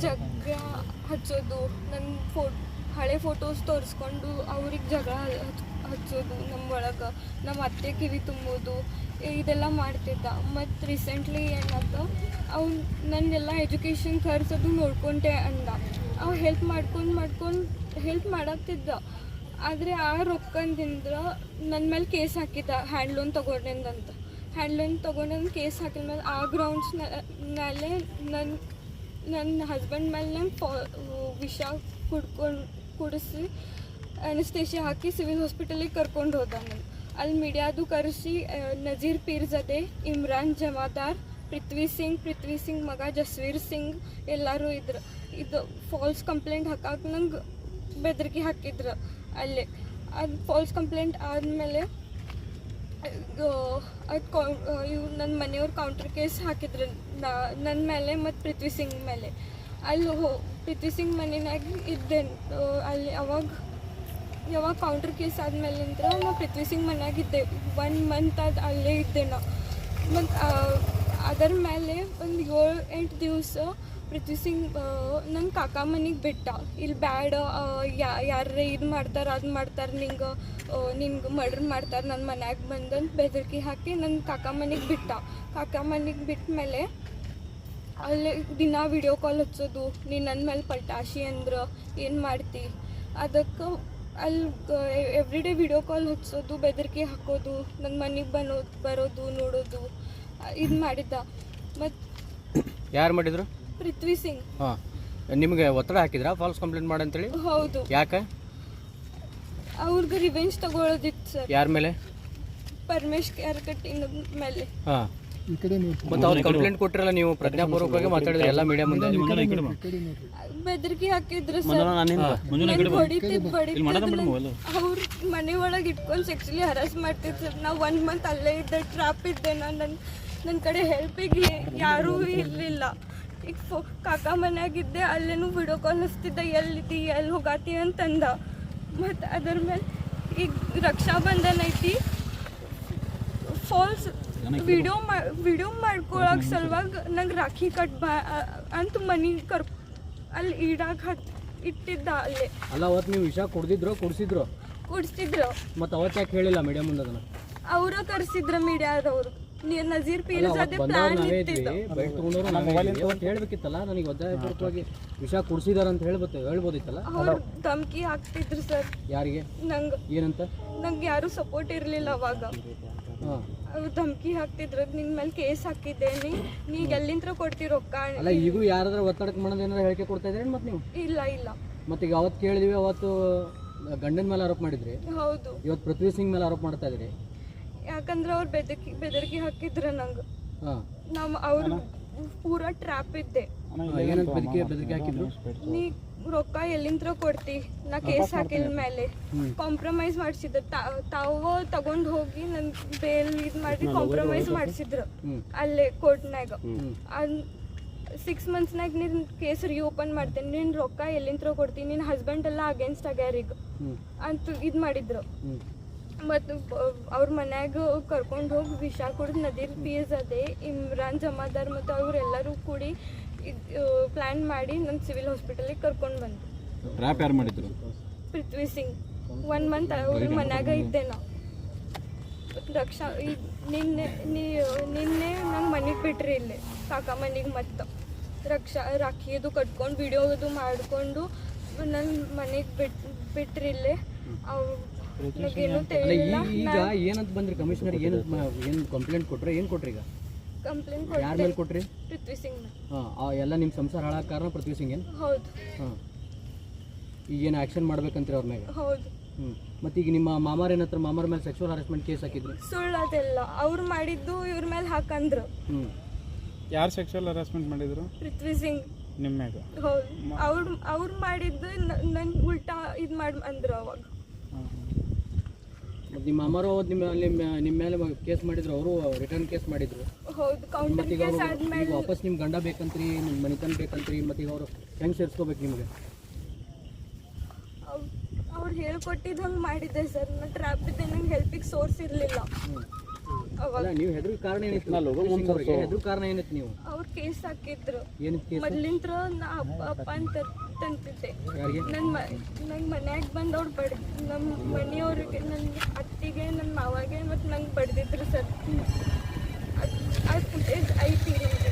ಜಗಳ ಹಚ್ಚೋದು ನನ್ನ ಫೋ, ಹಳೆ ಫೋಟೋಸ್ ತೋರಿಸ್ಕೊಂಡು ಅವ್ರಿಗೆ ಜಗಳ ಹಚ್- ಹಚ್ಚೋದು ನಮ್ಮ ಒಳಗೆ. ನಮ್ಮ ಅತ್ತೆ ಕಿವಿ ತುಂಬೋದು ಇದೆಲ್ಲ ಮಾಡ್ತಿದ್ದ. ಮತ್ತು ರೀಸೆಂಟ್ಲಿ ಏನಾದ ಅವ್ನು ನನ್ನೆಲ್ಲ ಎಜುಕೇಷನ್ ಖರ್ಚದು ನೋಡ್ಕೊಂಡೆ ಅಂದ. ಅವ್ ಹೆಲ್ಪ್ ಮಾಡ್ಕೊಂಡು ಮಾಡ್ಕೊಂಡು ಹೆಲ್ಪ್ ಮಾಡತ್ತಿದ್ದ ಆದರೆ ಆ ರೊಕ್ಕದಿಂದ ನನ್ನ ಮೇಲೆ ಕೇಸ್ ಹಾಕಿದ್ದ ಹ್ಯಾಂಡ್ ಲೋನ್ ತೊಗೊಂಡೆಂದಂತ ಹ್ಯಾಂಡ್ ಲೋನ್ ತೊಗೊಂಡು ಕೇಸ್ ಹಾಕಿದ ಮೇಲೆ ಆ ಗ್ರೌಂಡ್ಸ್ ಮೇಲೆ ನನ್ನ ನನ್ನ ಹಸ್ಬೆಂಡ್ ಮೇಲೆ ನಂಗೆ ಫಾ ವಿಷ ಕುಡ್ಕೊಂಡು ಕುಡಿಸಿ ಅನಸ್ತೇಶಿ ಹಾಕಿ ಸಿವಿಲ್ ಹಾಸ್ಪಿಟಲಿಗೆ ಕರ್ಕೊಂಡು ಹೋದ ನಾನು. ಅಲ್ಲಿ ಮೀಡಿಯಾದು ಕರೆಸಿ ನಜೀರ್ ಪೀರ್ಜದೆ ಇಮ್ರಾನ್ ಜಮಾದಾರ್ ಪೃಥ್ವಿ ಸಿಂಗ್ ಪೃಥ್ವಿ ಸಿಂಗ್ ಮಗ ಜಸ್ವೀರ್ ಸಿಂಗ್ ಎಲ್ಲರೂ ಇದ್ರು. ಇದು ಫಾಲ್ಸ್ ಕಂಪ್ಲೇಂಟ್ ಹಾಕಕ್ಕೆ ನಂಗೆ ಬೆದರಿಕೆ ಹಾಕಿದ್ರು ಅಲ್ಲೇ. ಅದು ಫಾಲ್ಸ್ ಕಂಪ್ಲೇಂಟ್ ಆದಮೇಲೆ ಅದು ಕೌ ಇವು ನನ್ನ ಮನೆಯವ್ರು ಕೌಂಟರ್ ಕೇಸ್ ಹಾಕಿದ್ರು. ನನ್ನ ಮೇಲೆ ಮತ್ತು ಪೃಥ್ವಿ ಸಿಂಗ್ ಮೇಲೆ. ಅಲ್ಲಿ ಹೋ ಪೃಥ್ವಿ ಸಿಂಗ್ ಮನೆಯಾಗ ಇದ್ದೆ ಅಲ್ಲಿ ಅವಾಗ, ಯಾವಾಗ ಕೌಂಟರ್ ಕೇಸ್ ಆದಮೇಲೆ ಅಂದ್ರೆ ನಾವು ಪೃಥ್ವಿ ಸಿಂಗ್ ಮನ್ಯಾಗ ಇದ್ದೆ. ಒನ್ ಮಂತ್ ಅದು ಅಲ್ಲೇ ಇದ್ದೆ ನಾ. ಮತ್ತು ಅದರ ಮೇಲೆ ಒಂದು ಏಳು ಎಂಟು ದಿವಸ ಪೃಥ್ವಿ ಸಿಂಗ್ ನನ್ನ ಕಾಕ ಮನೆಗೆ ಬಿಟ್ಟ. ಇಲ್ಲಿ ಬ್ಯಾಡ ಯಾರೇ ಇದು ಮಾಡ್ತಾರೆ, ಅದು ಮಾಡ್ತಾರೆ, ನಿಂಗೆ ನಿಂಗೆ ಮರ್ಡ್ರ್ ಮಾಡ್ತಾರೆ ನನ್ನ ಮನ್ಯಾಗ ಬಂದಂತ ಬೆದರಿಕೆ ಹಾಕಿ ನನ್ನ ಕಾಕ ಮನೆಗೆ ಬಿಟ್ಟ. ಕಾಕ ಮನೆಗೆ ಬಿಟ್ಟ ಮೇಲೆ ಅಲ್ಲಿ ದಿನ ವಿಡಿಯೋ ಕಾಲ್ ಹಚ್ಚೋದು ನೀನು ನನ್ನ ಮೇಲೆ ಪಲ್ಟಾಶಿ ಅಂದ್ರೆ ಏನು ಮಾಡ್ತಿ? ಅದಕ್ಕೆ ಅಲ್ಲಿ ಎವ್ರಿ ಡೇ ವಿಡಿಯೋ ಕಾಲ್ ಹಚ್ಚೋದು, ಬೆದರಿಕೆ ಹಾಕೋದು ನನ್ನ ಮನೆಗೆ ಬನ್ನೋದು ಬರೋದು, ನೋಡೋದು ಇದು ಮಾಡಿದ್ದ. ಮತ್ತು ಯಾರು ಮಾಡಿದ್ರು? ಪೃಥ್ವಿ ಸಿಂಗ್. ಹಾಂ. ನಿಮಗೆ ಒತ್ತಡ ಹಾಕಿದ್ರಾ? ಫಾಲ್ಸ್ ಕಂಪ್ಲೇಂಟ್ ಮಾಡಂತೇಳಿ? ಹೌದು. ಯಾಕೆ? ಅವ್ರಿಗೆ ರಿವೆಂಜ್ ತಗೊಳ್ಳೋದಿತ್ತು ಸರ್. ಯಾರ ಮೇಲೆ? ಪರಮೇಶ್ ಕ್ಯಾರ್ಕಟ್ಟಿನ ಮೇಲೆ. ಹಾಂ. ಮತ್ತೆ ಅವ್ರು ಕಂಪ್ಲೇಂಟ್ ಕೊಟ್ಟಿರಲ್ಲ ನೀವು ಪ್ರಜ್ಞಾಪೂರ್ವಕವಾಗಿ ಮಾತಾಡಿದ್ರೆ ಎಲ್ಲ ಮೀಡಿಯಾ ಮುಂದೆ. ಬೆದರಿಕೆ ಹಾಕಿದ್ರು ಸರ್. ನನ್ಗ್ ಹೊಡಿತಿದ್ ಬಡಿತಿದ್ ಅವ್ರ ಮನೆ ಒಳಗೆ ಇಟ್ಕೊಂಡು ಸೆಕ್ಸುಲಿ ಹರಾಸ್ ಮಾಡ್ತಿದ್ರು ಸರ್. ನಾವು ಒನ್ ಮಂತ್ ಅಲ್ಲೇ ಇದ್ದೆ ಟ್ರಾಪ್ ಇದ್ದೆ. ನಾನು ನನ್ನ ನನ್ನ ಕಡೆ ಹೆಲ್ಪಿಗೆ ಯಾರೂ ಇರಲಿಲ್ಲ. ಈಗ ಫೋ ಕಾಕ ಮನ್ಯಾಗಿದ್ದೆ ಅಲ್ಲೇನು ವಿಡಿಯೋ ಕಾಲ್ ಹಚ್ತಿದ್ದೆ ಎಲ್ಲಿದ್ದಿ ಎಲ್ಲಿ ಹೋಗಾತಿ ಅಂತಂದ. ಮತ್ತು ಅದ್ರ ಮೇಲೆ ಈಗ ರಕ್ಷಾ ಬಂಧನ ಐತಿ. ಫಾಲ್ಸ್ ವಿಡಿಯೋ ಮಾ ವಿಡಿಯೋ ಮಾಡ್ಕೊಳಕ್ಕೆ ಸಲುವಾಗಿ ನಂಗೆ ರಾಖಿ ಕಟ್ ಬಾ ಅಂತ ಮನಿ ಕರ್ ಅಲ್ಲಿ ಇಡಾಕ್ ಹತ್ ಇಟ್ಟಿದ್ದ ಅಲ್ಲೇ. ಅಲ್ಲ ಅವತ್ತು ನೀವು ವಿಷ ಕುಡ್ದಿದ್ರು ಕುಡಿಸಿದ್ರು? ಕುಡಿಸ್ತಿದ್ರು. ಮತ್ತು ಅವತ್ತು ಯಾಕೆ ಹೇಳಿಲ್ಲ ಮೀಡಿಯಾ ಮುಂದೆ ಅದನ್ನು? ಅವ್ರ ಕರ್ಸಿದ್ರ ಮೀಡಿಯಾದವ್ರು ನೀ ನಜೀರ್ ಪೀರ್ ಜೊತೆ ಪ್ಲಾನ್ ಇದ್ವಿ ಬೈಕ್ ತೊಗೊಂಡವ್ರು ನಾವೇ ಇದ್ವಿ. ಅವತ್ತು ಹೇಳ್ಬೇಕಿತ್ತಲ್ಲ ನನಗೆ ಒದ್ದಾಯಪೂರ್ವಕವಾಗಿ ವಿಷ ಕುಡಿಸಿದಾರ ಅಂತ ಹೇಳ್ಬೋದು ಹೇಳ್ಬೋದಿತ್ತಲ್ಲ? ಅವ್ರು ಧಮ್ಕಿ ಹಾಕ್ತಿದ್ರು ಸರ್. ಯಾರಿಗೆ? ನಂಗೆ ಏನಂತ? ನಂಗೆ ಯಾರು ಸಪೋರ್ಟ್ ಇರಲಿಲ್ಲ ಅವಾಗ. ಹಾಂ. ಅವ್ರು ಧಮ್ಕಿ ಹಾಕ್ತಿದ್ರು ನಿನ್ ಮೇಲೆ ಕೇಸ್ ಹಾಕಿದ್ದೇನೆ ನೀ ಎಲ್ಲಿಂದ್ರ ಎಲ್ಲಿಂತ್ರ ಕೊಡ್ತಿ ರೊಕ್ಕ ಅಲ್ಲ ಈಗೂ ಯಾರಾದ್ರೂ ಒತ್ತಡಕ್ಕೆ ಮಾಡೋದು ಏನಾದ್ರು ಹೇಳಿಕೆ ಕೊಡ್ತಾ ಇದ್ರೇನು ಮತ್ತೆ ನೀವು? ಇಲ್ಲ ಇಲ್ಲ. ಮತ್ತೆ ಈಗ ಅವತ್ತು ಕೇಳಿದ್ವಿ ಅವತ್ತು ಗಂಡನ ಮೇಲೆ ಆರೋಪ ಮಾಡಿದ್ರಿ. ಹೌದು. ಇವತ್ತು ಪೃಥ್ವಿ ಸಿಂಗ್ ಮೇಲೆ ಆರೋಪ ಮಾಡ್ತಾ ಇದ್ರಿ ಯಾಕಂದ್ರೆ ಅವ್ರು ಬೆದರಿಕೆ ಬೆದರಿಕೆ ಹಾಕಿದ್ರ ನಂಗ. ನಮ್ ಅವ್ರ ಪೂರಾ ಟ್ರ್ಯಾಪ್ ಇದ್ದೆ. ನೀ ರೊಕ್ಕ ಎಲ್ಲಿಂತ್ರ ಕೊಡ್ತಿ? ನಾ ಕೇಸ್ ಹಾಕಿದ ಮೇಲೆ. ಕಾಂಪ್ರಮೈಸ್ ಮಾಡಿಸಿದ್ರು ತಾವ ತಗೊಂಡ್ ಹೋಗಿ ನನ್ ಬೇಲ್ ಇದ್ ಮಾಡಿ ಕಾಂಪ್ರಮೈಸ್ ಮಾಡಿಸಿದ್ರು. ಅಲ್ಲೇ ಕೋರ್ಟ್ ನಾಗ ಸಿಕ್ಸ್ ಮಂತ್ಸ್ನಾಗ ನಿನ್ ಕೇಸ್ ರೀಓಪನ್ ಮಾಡ್ತೇನೆ. ನಿನ್ ರೊಕ್ಕ ಎಲ್ಲಿಂತ್ರ ಕೊಡ್ತೀನಿ ನಿನ್ ಹಸ್ಬೆಂಡ್ ಎಲ್ಲ ಅಗೇನ್ಸ್ಟ್ ಆಗ್ಯಾರ ಈಗ. ಹ್ಞೂ ಅಂತ ಇದ್ ಮಾಡಿದ್ರು. ಮತ್ತು ಅವ್ರ ಮನ್ಯಾಗ ಕರ್ಕೊಂಡು ಹೋಗಿ ವಿಷ ಕುಡಿದು ನದಿ ಪೀಸ್ ಅದೇ ಇಮ್ರಾನ್ ಜಮಾದಾರ್ ಮತ್ತು ಅವರೆಲ್ಲರೂ ಕೂಡಿ ಪ್ಲ್ಯಾನ್ ಮಾಡಿ ನನ್ನ ಸಿವಿಲ್ ಹಾಸ್ಪಿಟಲಿಗೆ ಕರ್ಕೊಂಡು ಬಂದು ಟ್ರ್ಯಾಪ್ ಯಾರು ಮಾಡಿದ್ರು? ಪೃಥ್ವಿ ಸಿಂಗ್. ಒನ್ ಮಂತ್ ಅವ್ರ ಮನ್ಯಾಗ ಇದ್ದೆ ನಾವು. ರಕ್ಷಾ ನಿನ್ನೆ ನೀ ನಿನ್ನೆ ನಂಗೆ ಮನೆಗೆ ಬಿಟ್ರಿ ಇಲ್ಲಿ. ಕಾಕ ಮನೆಗೆ ಮತ್ತೆ. ರಕ್ಷಾ ರಾಖಿದು ಕಟ್ಕೊಂಡು ವಿಡಿಯೋದು ಮಾಡಿಕೊಂಡು ನನ್ನ ಮನೆಗೆ ಬಿಟ್ ಬಿಟ್ರಿ ಇಲ್ಲಿ. ಅವ್ರು ನನಗೇನು ಅಲ್ಲ ತಿಳಿಲಿಲ್ಲ ಈಗ ಏನಂತ ಬಂದ್ರಿ ಕಮಿಷನರ್ ಏನು ಏನು ಕಂಪ್ಲೇಂಟ್ ಕೊಟ್ರಿ? ಏನು ಕೊಟ್ರಿ ಈಗ? ಕಂಪ್ಲೇಂಟ್ ಯಾರ ಕೊಟ್ಟೆ ಮೇಲೆ ಕೊಟ್ರಿ? ಪೃಥ್ವಿ ಸಿಂಗ್ ಹಾಂ ಎಲ್ಲ ನಿಮ್ಮ ಸಂಸಾರ ಹಾಳಾಗ ಕಾರಣ ಪೃಥ್ವಿ ಸಿಂಗ್ ಏನು? ಹೌದು. ಹಾಂ. ಈಗ ಏನು ಆ್ಯಕ್ಷನ್ ಮಾಡ್ಬೇಕಂತೀರಿ ಅವ್ರ ಮ್ಯಾಗ? ಹೌದು. ಹ್ಞೂ ಮತ್ತು ಈಗ ನಿಮ್ಮ ಮಾಮಾರ ಏನತ್ರ ಮಾಮಾರ ಮೇಲೆ ಸೆಕ್ಷುವಲ್ ಹರಾಸ್ಮೆಂಟ್ ಕೇಸ್ ಹಾಕಿದ್ರು? ಸುಳ್ಳು ಅದೆಲ್ಲ. ಅವ್ರು ಮಾಡಿದ್ದು ಇವ್ರ ಮೇಲೆ ಹಾಕಂದ್ರು. ಹ್ಞೂ ಯಾರು ಸೆಕ್ಷುವಲ್ ಹರಾಸ್ಮೆಂಟ್ ಮಾಡಿದ್ರು? ಪೃಥ್ವಿ ಸಿಂಗ್. ನಿಮ್ಮ ಮ್ಯಾಗ ಹೌದು. ಅವ್ರು ಅವ್ರು ಮಾಡಿದ್ದು ನನ್ನ ಉಲ್ಟಾ ಇದು ಮಾಡಿ ಅಂದ್ರು ಅವಾಗ. ಮತ್ತು ನಿಮ್ಮ ಅಮ್ಮರು ಅವತ್ತು ನಿಮ್ಮ ನಿಮ್ಮ ನಿಮ್ಮ ಮೇಲೆ ಕೇಸ್ ಮಾಡಿದ್ರು ಅವರು ರಿಟರ್ನ್ ಕೇಸ್ ಮಾಡಿದ್ರು. ಹೌದು ಕೌಂಟರ್ ಈಗ ಕೇಸ್ ಆದ್ಮೇಲೆ ವಾಪಸ್ ನಿಮ್ಮ ಗಂಡ ಬೇಕಂತ್ರಿ ನಿಮ್ಮ ಮನಿತನ ಬೇಕಂತ್ರಿ ಮತ್ತು ಈಗ ಅವರು ಹೆಂಗೆ ಸೇರಿಸ್ಕೋಬೇಕು ನಿಮಗೆ? ಅವ್ರು ಹೇಳ್ಕೊಟ್ಟಿದ್ದು ಹಂಗೆ ಮಾಡಿದ್ದೆ ಸರ್. ನಾ ಟ್ರ್ಯಾಪ್ ಇದ್ದೆ ನಂಗೆ ಹೆಲ್ಪಿಗೆ ಸೋರ್ಸ್ ಇರಲಿಲ್ಲ. ಅವಾಗ ಅಲ್ಲ ನೀವು ಹೆದ್ರ ಕಾರಣ ಏನಿತ್ತು? ಹೆದ್ರ ಕಾರಣ ಏನಿತ್ತು ನೀವು? ಅವ್ರು ಕೇಸ್ ಹಾಕಿದ್ರು. ಏನಿತ್ತು ಕೇಸ್? ಮೊದ್ಲಿಂತ್ರ ನಾ ಅಪ್ಪ ಅಪ್ಪ ಅಂತ ಯಾರಿಗೆ ನನ್ನ ನಂಗೆ ಮನ್ಯಾಗ ಬಂದು ಅವ್ರು ಬಡ್ ನಮ್ಮ ಮನೆಯವ್ರಿಗೆ ನನ್ನ ಅತ್ತಿಗೆ ನನ್ನ ಮಾವಾಗೆ ಮತ್ತು ನಂಗೆ ಬಡ್ದಿದ್ರು ಸರ್. ಅದು ಫುಟೇಜ್ ಐತಿ ನಮ್ಗೆ.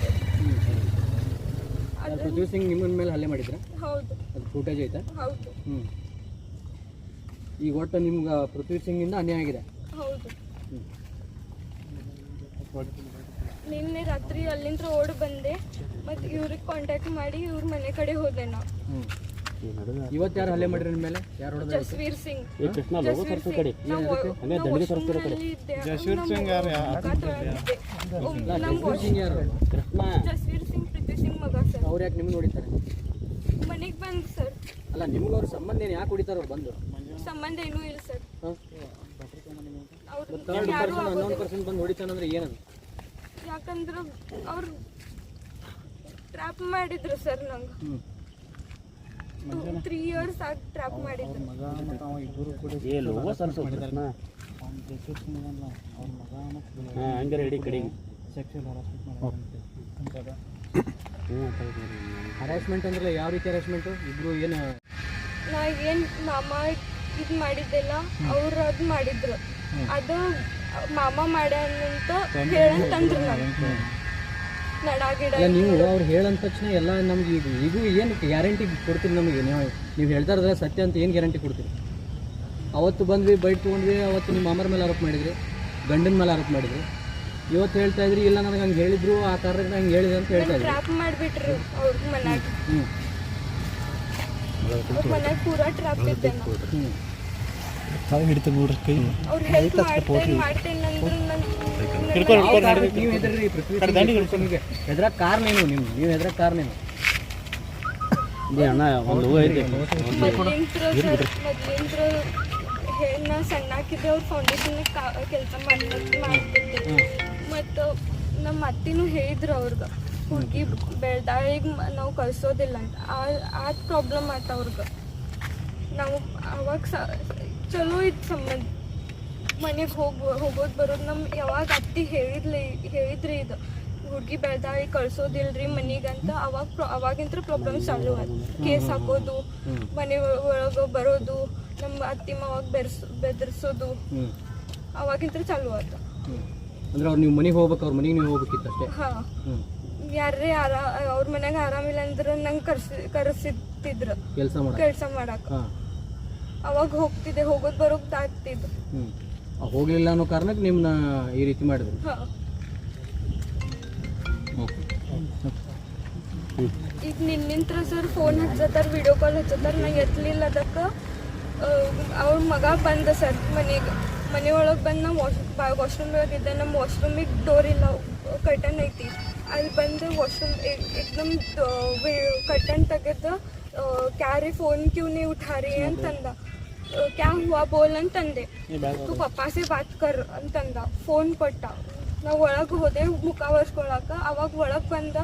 ಸಿಂಗ್ ನಿಮ್ಮ ಮೇಲೆ ಹಲ್ಲೆ ಮಾಡಿದ್ರ? ಹೌದು. ಅದು ಫುಟೇಜ್ ಐತಾ? ಹೌದು. ಹ್ಞೂ ಈಗ ಒಟ್ಟು ನಿಮ್ಗೆ ಪೃಥ್ವಿ ಸಿಂಗಿಂದ ಅನ್ಯಾಯ ಆಗಿದೆ? ಹೌದು. ಹ್ಞೂ ನಿನ್ನೆ ರಾತ್ರಿ ಅಲ್ಲಿಂದ ಓಡ್ ಬಂದೆ ಮತ್ತು ಇವ್ರಿಗೆ ಕಾಂಟ್ಯಾಕ್ಟ್ ಮಾಡಿ ಇವ್ರ ಮನೆ ಕಡೆ ಹೋದೆ ನಾ ಇವತ್ತು ಯಾರು ಹಲ್ಲೆ ಮಾಡಿರಿ ನಿಮ್ಮ ಮೇಲೆ? ಯಾರು ಹೊಡೆದ ಜಸ್ವೀರ್ ಸಿಂಗ್. ಜಸ್ವೀರ್ ಸಿಂಗ್. ನಾವು ವಾಶ್ರೂಮ್ನಲ್ಲಿ ಇದ್ದೆ. ಜಸ್ವೀರ್ ಸಿಂಗ್. ನಮ್ಮ ವಾಶ್ ಸಿಂಗ್ ಯಾರು? ಜಸ್ವೀರ್ ಸಿಂಗ್ ಪ್ರೀತಿ ಸಿಂಗ್ ಮಗ ಸರ್. ಅವ್ರು ಯಾಕೆ ನಿಮ್ಗೆ ನೋಡಿತಾರೆ ಮನೆಗೆ ಬಂದು ಸರ್. ಅಲ್ಲ ನಿಮ್ಗೆ ಅವ್ರ ಸಂಬಂಧ ಏನು ಯಾಕೆ ಹೊಡಿತಾರೆ ಅವ್ರು ಬಂದು? ಸಂಬಂಧ ಏನೂ ಇಲ್ಲ ಸರ್. ಅವ್ರು ಯಾರು ಪರ್ಸನ್ ಬಂದು ಹೊಡಿತಾನಂದ್ರೆ ಏನದು? ಯಾಕಂದ್ರೆ ಅವ್ರು ಟ್ರ್ಯಾಪ್ ಮಾಡಿದ್ರು ಸರ್ ನಂಗೆ. ತ್ರೀ ಇಯರ್ಸ್ ಆಗಿ ಟ್ರ್ಯಾಪ್ ಮಾಡಿದ್ರು. ಹರಾಸ್ಮೆಂಟ್ ಅಂದ್ರೆ ಯಾವ ರೀತಿ ಹರಾಸ್ಮೆಂಟು ಇಬ್ರು ಏನು ನಾ ಏನ್ ಮಾಮ ಇದು ಮಾಡಿದ್ದೆಲ್ಲ ಅವ್ರು ಅದು ಮಾಡಿದ್ರು. ಅದು ಮಾಮ ಮಾಡ್ಯಾನಂತ ಹೇಳಂತಂದ್ರು ನಾನು ನಡ ಗಿಡ ಅಲ್ಲ ನೀವು ಅವ್ರು ಹೇಳಂದ ತಕ್ಷಣ ಎಲ್ಲ ನಮ್ಗೆ ಇದು ಇದು ಏನು ಗ್ಯಾರಂಟಿ ಕೊಡ್ತೀರಿ ನಮಗೆ? ನೀವು ನೀವು ಹೇಳ್ತಾ ಇದ್ರೆ ಸತ್ಯ ಅಂತ ಏನು ಗ್ಯಾರಂಟಿ ಕೊಡ್ತೀರಿ? ಅವತ್ತು ಬಂದ್ವಿ ಬೈಟ್ ತೊಗೊಂಡ್ವಿ ಅವತ್ತು ನಿಮ್ಮ ಮಾಮರ ಮೇಲೆ ಆರೋಪ ಮಾಡಿದ್ರಿ ಗಂಡನ ಮೇಲೆ ಆರೋಪ ಮಾಡಿದ್ರಿ. ಇವತ್ತು ಹೇಳ್ತಾ ಇದ್ರಿ ಇಲ್ಲ ನನಗೆ ಹಂಗೆ ಹೇಳಿದ್ರು ಆ ಕಾರಣಕ್ಕೆ ಹಂಗೆ ಹೇಳಿದ್ರು ಅಂತ ಹೇಳ್ತಾ ಇದ್ರಿ. ಟ್ರಾಪ್ ಮಾಡಿಬಿಟ್ರು ಅವ್ರ ಮನ್ಯಾಗ ಹ್ಞೂ ಮನ್ಯಾಗ ಪೂರಾ ಟ್ರ್ಯಾಪ್ ಇದ್ದೆ ನಾ ಹ್ಞೂ ಅವ್ರು ಹೆಲ್ಪ್ ಮಾಡ್ತೇನೆ ಮಾಡ್ತೇನೆ ಅಂದ್ರು ನನ್ ನೀವು ಹೆದರ್ರಿ ಪೃಥ್ವಿ ಸಿಂಗ್ಗೆ ಹೆದ್ರ ಕಾರಣ ಏನು ನಿಮ್ಮ ನೀವು ಹೆದ್ರ ಕಾರಣ ಏನು ಮೊದ್ಲಿಂತ್ರ ಐತೆ. ಮೊದ್ಲಿಂತ್ರ ನಾ ಸಣ್ಣಾಕಿದ್ದೆ ಅವ್ರ ಫೌಂಡೇಶನ್ ಕೆಲಸ ಮಾಡಿ ಮಾಡ್ತಿದ್ದೆ. ಮತ್ತು ನಮ್ಮ ಅತ್ತಿನೂ ಹೇಳಿದ್ರು ಅವ್ರಿಗೆ ಹುಡುಗಿ ಈಗ ನಾವು ಕಳ್ಸೋದಿಲ್ಲ ಅಂತ. ಆ ಆ ಪ್ರಾಬ್ಲಮ್ ಆಯ್ತು ಅವ್ರಿಗೆ. ನಾವು ಅವಾಗ ಸ ಚಲೋ ಇತ್ತು ಸಂಬಂಧ. ಮನೆಗೆ ಹೋಗ್ ಹೋಗೋದು ಬರೋದು ನಮ್ಮ ಯಾವಾಗ ಅತ್ತಿ ಹೇಳಿದ್ಲಿ ಹೇಳಿದ್ರಿ ಇದು. ಹುಡುಗಿ ಬೆಳ್ದಾಳಿ ಕಳ್ಸೋದಿಲ್ರಿ ಮನೆಗಂತ ಅವಾಗ ಪ್ರ ಅವಾಗಿಂತ್ರ ಪ್ರಾಬ್ಲಮ್ ಚಾಲು ಆಯ್ತು ಕೇಸ್ ಹಾಕೋದು ಮನೆ ಒಳಗೆ ಬರೋದು ನಮ್ಮ ಅತ್ತಿ ಮಾವಾಗ ಬೆರ್ಸ್ ಬೆದರ್ಸೋದು. ಅವಾಗಿಂತ ಅವಾಗಿಂತ್ರ ಚಾಲು ಆಯ್ತು. ಅಂದ್ರೆ ಅವ್ರು ನೀವು ಮನೆಗೆ ಹೋಗ್ಬೇಕು ಅವ್ರ ಮನೆಗೆ ನೀವು ಹೋಗ್ಬೇಕಿತ್ತು ಅಷ್ಟೇ? ಹಾಂ. ಯಾರೇ ಆರಾ ಅವ್ರ ಮನ್ಯಾಗ ಆರಾಮಿಲ್ಲ ಅಂದ್ರೆ ನಂಗೆ ಕರ್ಸಿ ಕರೆಸಿತ್ತಿದ್ರು ಕೆಲಸ ಕೆಲಸ ಮಾಡಕ್ಕೆ ಅವಾಗ ಹೋಗ್ತಿದ್ದೆ ಹೋಗೋದ್ ಬರೋಕ್ ಆಗ್ತಿದ್ದು ಹ್ಞೂ ಹೋಗಲಿಲ್ಲ ಅನ್ನೋ ಕಾರಣಕ್ಕೆ ನಿಮ್ಮನ್ನ ಈ ರೀತಿ ಮಾಡಿದ್ರು. ಹಾಂ. ಈಗ ನಿನ್ನಿಂತ್ರ ಸರ್ ಫೋನ್ ಹಚ್ಚತ್ತಾರ ವಿಡಿಯೋ ಕಾಲ್ ಹಚ್ಚತ್ತಾರ ನಾ ಎತ್ತಲಿಲ್ಲ ಅದಕ್ಕೆ. ಅವ್ರ ಮಗ ಬಂದ ಸರ್ ಮನೆಗೆ ಮನೆ ಒಳಗೆ ಬಂದು ನಮ್ಮ ವಾಶ್ ವಾಶ್ರೂಮ್ ಇದ್ದೆ ನಮ್ಮ ವಾಶ್ರೂಮಿಗೆ ಡೋರ್ ಇಲ್ಲ ಕರ್ಟನ್ ಐತಿ. ಅಲ್ಲಿ ಬಂದು ವಾಶ್ರೂಮ್ ಏಕ್ದಮ್ ಕರ್ಟನ್ ತೆಗೆದು ಕ್ಯಾರಿ ಫೋನ್ ಕ್ಯೂ ನೀ ಉಠಾರಿ ಅಂತಂದ. ಕ್ಯಾ ಹುವಾ ಬೋಲ್ ಅಂತಂದೆ ತು ಪಪ್ಪ ಬಾತ್ ಕರ್ ಅಂತಂದ ಫೋನ್ ಕೊಟ್ಟ ನಾವು ಒಳಗೆ ಹೋದೆ ಮುಖ ಒರೆಸ್ಕೊಳಕ ಅವಾಗ ಒಳಗೆ ಬಂದ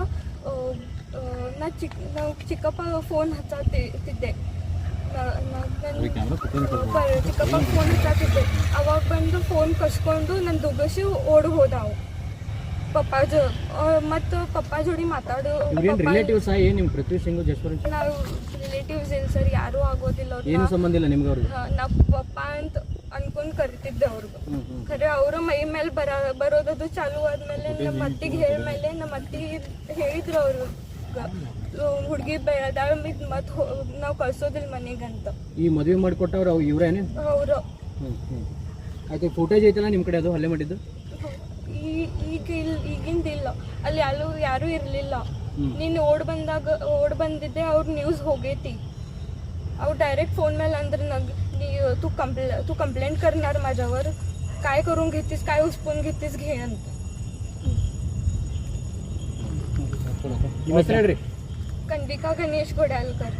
ನಾ ಚಿಕ್ಕ ನಾವು ಚಿಕ್ಕಪ್ಪ ಫೋನ್ ಹಚ್ಚಾತಿದ್ದೆ ಚಿಕ್ಕಪ್ಪ ಫೋನ್ ಹಚ್ಚಾತಿದ್ದೆ ಅವಾಗ ಬಂದು ಫೋನ್ ಕಸ್ಕೊಂಡು ನನ್ನ ದುಬಸಿ ಓಡಿ ಹೋದಾವು ಪಪ್ಪ ಜೊ ಮತ್ತು ಪಪ್ಪಾ ಜೋಡಿ ಮಾತಾಡು. ಇವ್ರೇನು ರಿಲೇಟಿವ್ಸ್ ಏನು ನಿಮ್ಮ ಪೃಥ್ವಿ ಸಿಂಗು ಜಸ್ವರಂತ್ ನಾವು ರಿಲೇಟಿವ್ಸ್ ಇಲ್ಲ ಸರ್ ಯಾರು ಆಗೋದಿಲ್ಲ ಏನು ಅವ್ರು ಸಂಬಂಧ ಇಲ್ಲ ನಿಮ್ಗೆ ಅವ್ರಿಗೆ ನಾವು ಪಪ್ಪ ಅಂತ ಅನ್ಕೊಂಡ್ ಕರಿತಿದ್ದೆ ಅವ್ರಿಗೆ ಖರೆ ಅವರು ಮೈ ಮೇಲೆ ಬರ ಬರೋದದು ಚಾಲು ಆದ್ಮೇಲೆ ನಮ್ಮ ಅತ್ತಿಗೆ ಹೇಳಿದ್ಮೇಲೆ ನಮ್ಮ ಅತ್ತಿ ಹೇಳಿದ್ರು ಅವರು. ಹುಡುಗಿ ಬೆಳೆದಾಳ ಮಿದ್ ಮತ್ತೆ ನಾವು ಕಳ್ಸೋದಿಲ್ಲ ಮನೆಗಂತ ಈ ಮದುವೆ ಮಾಡಿಕೊಟ್ಟವ್ರು ಅವು ಇವ್ರೇನೆ? ಅವರು. ಹ್ಞೂ ಹ್ಞೂ ಆಯ್ತು ಫೋಟೇಜ್ ಐತಲ್ಲ ನಿಮ್ಮ ಕಡೆ ಅದು ಹಲ್ಲೆ ಮಾಡಿದ್ದು? ಈ ಈಗ ಇಲ್ಲ ಈಗಿಂದ ಇಲ್ಲ ಅಲ್ಲಿ ಯಾರು ಯಾರೂ ಇರಲಿಲ್ಲ ಹ್ಮ್. ನೀನು ಓಡ್ ಬಂದಾಗ ಓಡ್ ಬಂದಿದ್ದೆ ಅವ್ರ ನ್ಯೂಸ್ ಹೋಗೈತಿ ಅವ್ರು डायरेक्ट फोन ಮೇಲೆ ಅಂದ್ರೆ नग नी तू कंप्ले तू कंप्लेंट करणार माझ्यावर काय करून घेतीस काय उचपून घेतीस घे ಅಂತ ನಿಮ್ಮ ಹೆಸರು ಹೇಳ್ರಿ कन्विका गणेश घोड्यालकर